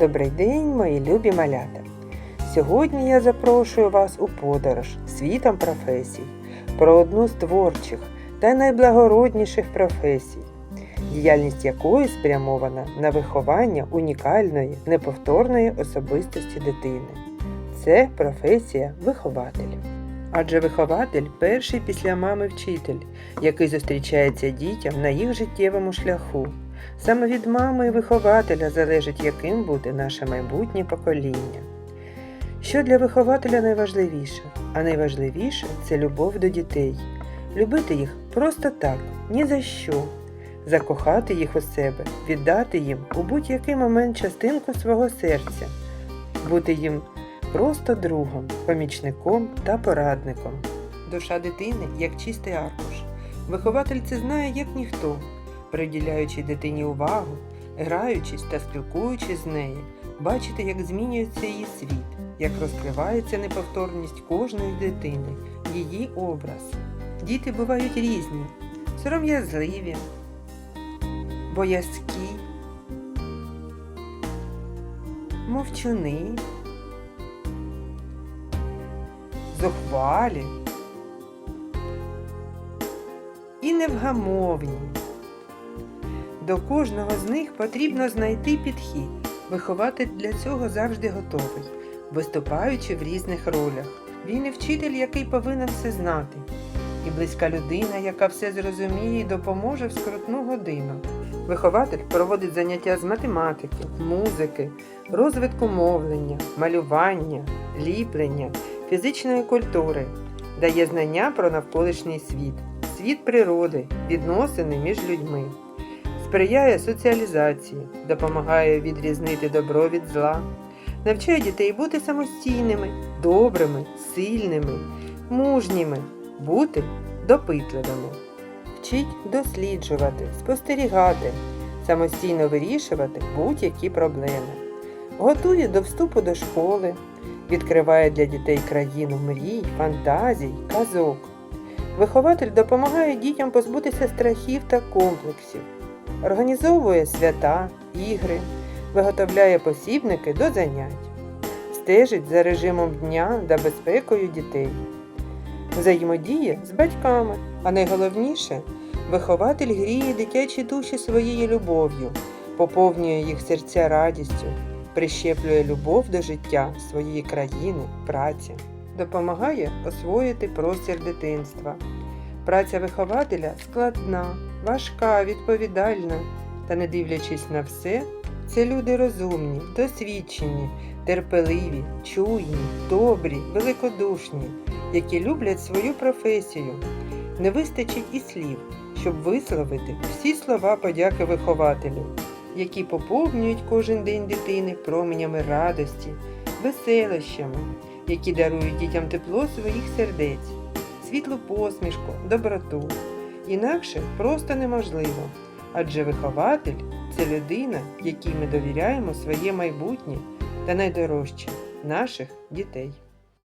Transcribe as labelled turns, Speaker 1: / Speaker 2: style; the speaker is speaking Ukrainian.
Speaker 1: Добрий день, мої любі малята! Сьогодні я запрошую вас у подорож світом професій про одну з творчих та найблагородніших професій, діяльність якої спрямована на виховання унікальної, неповторної особистості дитини. Це професія вихователь. Адже вихователь перший після мами вчитель, який зустрічається дітям на їх життєвому шляху. Саме від мами і вихователя залежить, яким буде наше майбутнє покоління. Що для вихователя найважливіше? А найважливіше це любов до дітей. Любити їх просто так, ні за що. Закохати їх у себе, віддати їм у будь-який момент частинку свого серця, бути їм просто другом, помічником та порадником. Душа дитини як чистий аркуш. Вихователь це знає як ніхто приділяючи дитині увагу, граючись та спілкуючись з нею, бачите, як змінюється її світ, як розкривається неповторність кожної дитини, її образ. Діти бувають різні, сором'язливі, боязкі, мовчуни, зухвалі і невгамовні. До кожного з них потрібно знайти підхід. Вихователь для цього завжди готовий, виступаючи в різних ролях. Він і вчитель, який повинен все знати, і близька людина, яка все зрозуміє і допоможе в скрутну годину. Вихователь проводить заняття з математики, музики, розвитку мовлення, малювання, ліплення, фізичної культури, дає знання про навколишній світ, світ природи, відносини між людьми сприяє соціалізації, допомагає відрізнити добро від зла, навчає дітей бути самостійними, добрими, сильними, мужніми, бути допитливими, вчить досліджувати, спостерігати, самостійно вирішувати будь-які проблеми, готує до вступу до школи, відкриває для дітей країну мрій, фантазій, казок. Вихователь допомагає дітям позбутися страхів та комплексів організовує свята, ігри, виготовляє посібники до занять, стежить за режимом дня та безпекою дітей, взаємодіє з батьками, а найголовніше вихователь гріє дитячі душі своєю любов'ю, поповнює їх серця радістю, прищеплює любов до життя своєї країни, праці, допомагає освоїти простір дитинства. Праця вихователя складна, важка, відповідальна, та, не дивлячись на все, це люди розумні, досвідчені, терпеливі, чуйні, добрі, великодушні, які люблять свою професію. Не вистачить і слів, щоб висловити всі слова подяки вихователю, які поповнюють кожен день дитини променями радості, веселощами, які дарують дітям тепло своїх сердець світлу посмішку, доброту. Інакше просто неможливо. Адже вихователь це людина, якій ми довіряємо своє майбутнє та найдорожче наших дітей.